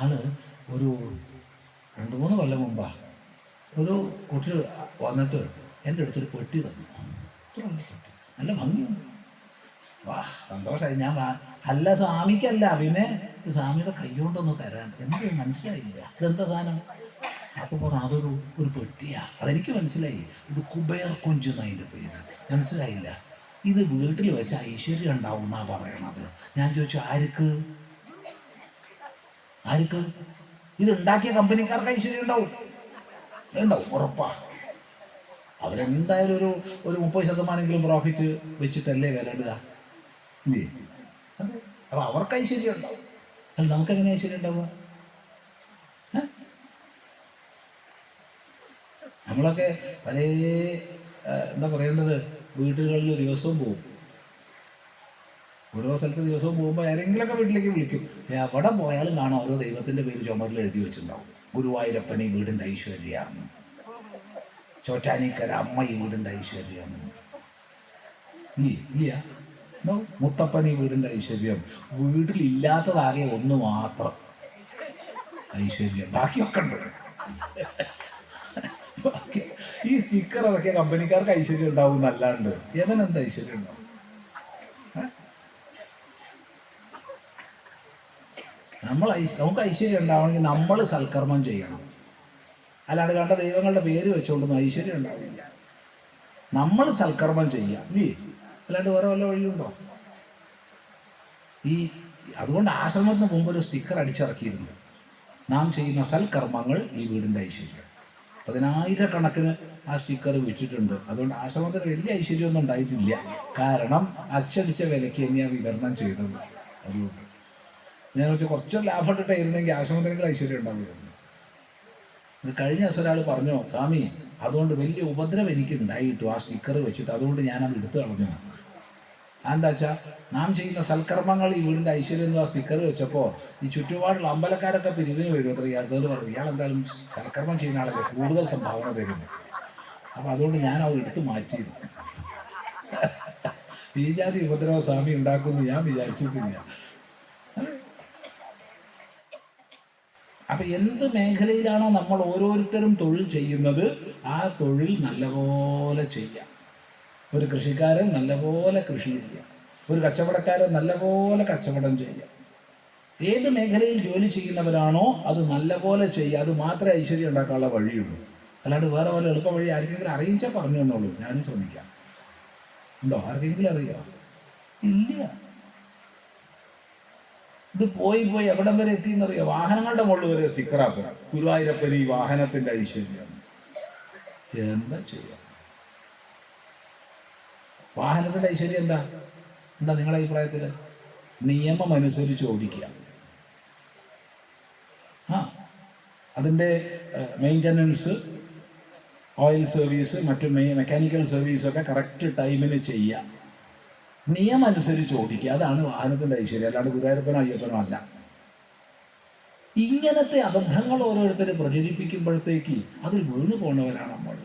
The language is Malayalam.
നാൾ ഒരു രണ്ട് മൂന്ന് കൊല്ലം മുമ്പാ ഒരു കുട്ടി വന്നിട്ട് എന്റെ അടുത്തൊരു പെട്ടി തന്നു. നല്ല ഭംഗിയുണ്ട്. വാ സന്തോഷമായി ഞാൻ അല്ല സ്വാമിക്കല്ല. പിന്നെ സ്വാമിയുടെ കൈ കൊണ്ടൊന്ന് തരാൻ. എനിക്ക് മനസ്സിലായില്ല. ഇതെന്താ സാധനം? അപ്പോൾ പറഞ്ഞു അതൊരു ഒരു പെട്ടിയാ. അതെനിക്ക് മനസ്സിലായി. ഇത് കുബേർ കൊഞ്ച് എന്നതിന്റെ പേര്. മനസ്സിലായില്ല. ഇത് വീട്ടിൽ വെച്ച ഐശ്വര്യം ഉണ്ടാവും എന്നാ പറയണത്. ഞാൻ ചോദിച്ചു ആർക്ക്? ആർക്ക്? ഇത് ഉണ്ടാക്കിയ കമ്പനിക്കാർക്ക് ഐശ്വര്യം ഉണ്ടാവും. ഉണ്ടാവും ഉറപ്പാ. അവരെന്തായാലും ഒരു ഒരു മുപ്പത് ശതമാനമെങ്കിലും പ്രോഫിറ്റ് വെച്ചിട്ടല്ലേ വില ഇടുക. ഇല്ലേ? അതെ. അപ്പൊ അവർക്ക് ഐശ്വര്യം ഉണ്ടാവും. അല്ല നമുക്ക് എങ്ങനെ ഐശ്വര്യം ഉണ്ടാവുക? നമ്മളൊക്കെ പല എന്താ പറയേണ്ടത്? വീടുകളിൽ ദിവസവും പോകും ഓരോ സ്ഥലത്ത് ദിവസവും പോകുമ്പോൾ ആരെങ്കിലുമൊക്കെ വീട്ടിലേക്ക് വിളിക്കും. എവിടെ പോയാലും കാണാം. ഓരോ ദൈവത്തിന്റെ പേര് ചുമരിൽ എഴുതി വെച്ചിട്ടുണ്ടാവും. ഗുരുവായൂരപ്പൻ ഈ വീടിന്റെ ഐശ്വര്യം ചോറ്റാനിക്കര അമ്മ ഈ വീടിന്റെ ഐശ്വര്യം ഇല്ലേ? മുത്തപ്പൻ ഈ വീടിന്റെ ഐശ്വര്യം വീട്ടിലില്ലാത്തതാകെ ഒന്ന് മാത്രം ഐശ്വര്യം ബാക്കിയൊക്കെ ഉണ്ട്. ബാക്കി ഈ സ്റ്റിക്കർ അതൊക്കെ കമ്പനിക്കാർക്ക് ഐശ്വര്യം ഉണ്ടാവും എന്നല്ലാണ്ട്. യവൻ എന്താ ഐശ്വര്യം ഉണ്ടാവും? നമ്മൾ നമുക്ക് ഐശ്വര്യം ഉണ്ടാവണമെങ്കിൽ നമ്മൾ സൽക്കർമ്മം ചെയ്യണം. അല്ലാണ്ട് കണ്ട ദൈവങ്ങളുടെ പേര് വെച്ചുകൊണ്ടൊന്നും ഐശ്വര്യം ഉണ്ടാവില്ല. നമ്മൾ സൽക്കർമ്മം ചെയ്യാം ഇല്ലേ? അല്ലാണ്ട് വേറെ വല്ല വഴിയുണ്ടോ? ഈ അതുകൊണ്ട് ആശ്രമത്തിന് മുമ്പ് ഒരു സ്റ്റിക്കർ അടിച്ചിറക്കിയിരുന്നു. നാം ചെയ്യുന്ന സൽക്കർമ്മങ്ങൾ ഈ വീടിന്റെ ഐശ്വര്യം. പതിനായിരക്കണക്കിന് ആ സ്റ്റിക്കർ വിറ്റിട്ടുണ്ട്. അതുകൊണ്ട് ആശ്രമത്തിന് വലിയ ഐശ്വര്യമൊന്നും ഉണ്ടായിട്ടില്ല. കാരണം അച്ചടിച്ച വിലയ്ക്ക് തന്നെയാണ് വിതരണം ചെയ്തത്. അതുകൊണ്ട് ഞാൻ വെച്ചാൽ കുറച്ച് ലാഭം ഇട്ടിട്ടായിരുന്നെങ്കിൽ ആശ്രമത്തിനെങ്കിൽ ഐശ്വര്യം ഉണ്ടാവുമായിരുന്നു. ഇത് കഴിഞ്ഞ ദിവസം ഒരാൾ പറഞ്ഞു സ്വാമി അതുകൊണ്ട് വലിയ ഉപദ്രവം എനിക്ക് ഉണ്ടായിട്ടു ആ സ്റ്റിക്കർ വെച്ചിട്ട് അതുകൊണ്ട് ഞാൻ അത് എടുത്തു കളഞ്ഞു. എന്താ വെച്ചാൽ നാം ചെയ്യുന്ന സൽക്കർമ്മങ്ങൾ ഈ വീടിന്റെ ഐശ്വര്യം എന്ന് ആ സ്റ്റിക്കർ വെച്ചപ്പോൾ ഈ ചുറ്റുപാടുള്ള അമ്പലക്കാരൊക്കെ പിരിവിന് വരും അത്ര. ഇയാൾ പറഞ്ഞു ഇയാൾ എന്തായാലും സൽക്കർമ്മം ചെയ്യുന്ന ആളല്ലേ കൂടുതൽ സംഭാവന തരുന്നു. അപ്പം അതുകൊണ്ട് ഞാൻ അത് എടുത്ത് മാറ്റിയിരുന്നു. ഈ ജാതി ഉപദ്രവ സ്വാമി ഉണ്ടാക്കുമെന്ന് ഞാൻ വിചാരിച്ചിട്ടില്ല. അപ്പൊ എന്ത് മേഖലയിലാണോ നമ്മൾ ഓരോരുത്തരും തൊഴിൽ ചെയ്യുന്നത് ആ തൊഴിൽ നല്ലപോലെ ചെയ്യാം. ഒരു കൃഷിക്കാരൻ നല്ലപോലെ കൃഷി ചെയ്യാം. ഒരു കച്ചവടക്കാരൻ നല്ലപോലെ കച്ചവടം ചെയ്യാം. ഏത് മേഖലയിൽ ജോലി ചെയ്യുന്നവരാണോ അത് നല്ലപോലെ ചെയ്യുക. അത് മാത്രമേ ഐശ്വര്യം ഉണ്ടാക്കാനുള്ള വഴിയുള്ളൂ. അല്ലാണ്ട് വേറെ പോലെ എളുപ്പ വഴി ആർക്കെങ്കിലും അറിയിച്ചാൽ പറഞ്ഞു എന്നുള്ളൂ ഞാനും ശ്രമിക്കാം. ഉണ്ടോ? ആർക്കെങ്കിലും അറിയാം ഇല്ല. ഇത് പോയി പോയി എവിടം വരെ എത്തി എന്നറിയാം വാഹനങ്ങളുടെ മുകളിൽ വരെ സ്റ്റിക്കറാപ്പ്. ഗുരുവായൂരപ്പൻ ഈ വാഹനത്തിന്റെ ഐശ്വര്യമാണ് എന്താ ചെയ്യാം? വാഹനത്തിന്റെ ഐശ്വര്യം എന്താ? എന്താ നിങ്ങളുടെ അഭിപ്രായത്തിൽ നിയമം അനുസരിച്ച് ഓടിക്കുക. ആ അതിന്റെ മെയിന്റനൻസ് ഓയിൽ സർവീസ് മറ്റു മെക്കാനിക്കൽ സർവീസ് ഒക്കെ കറക്റ്റ് ടൈമിന് ചെയ്യുക. നിയമം അനുസരിച്ച് ഓടിക്കുക. അതാണ് വാഹനത്തിന്റെ ഐശ്വര്യം. അല്ലാണ്ട് ഗുരുവായൂരപ്പനോ അയ്യപ്പനോ അല്ല. ഇങ്ങനത്തെ അബദ്ധങ്ങൾ ഓരോരുത്തരും പ്രചരിപ്പിക്കുമ്പോഴത്തേക്ക് അതിൽ വീണു പോണവരാണ് നമ്മൾ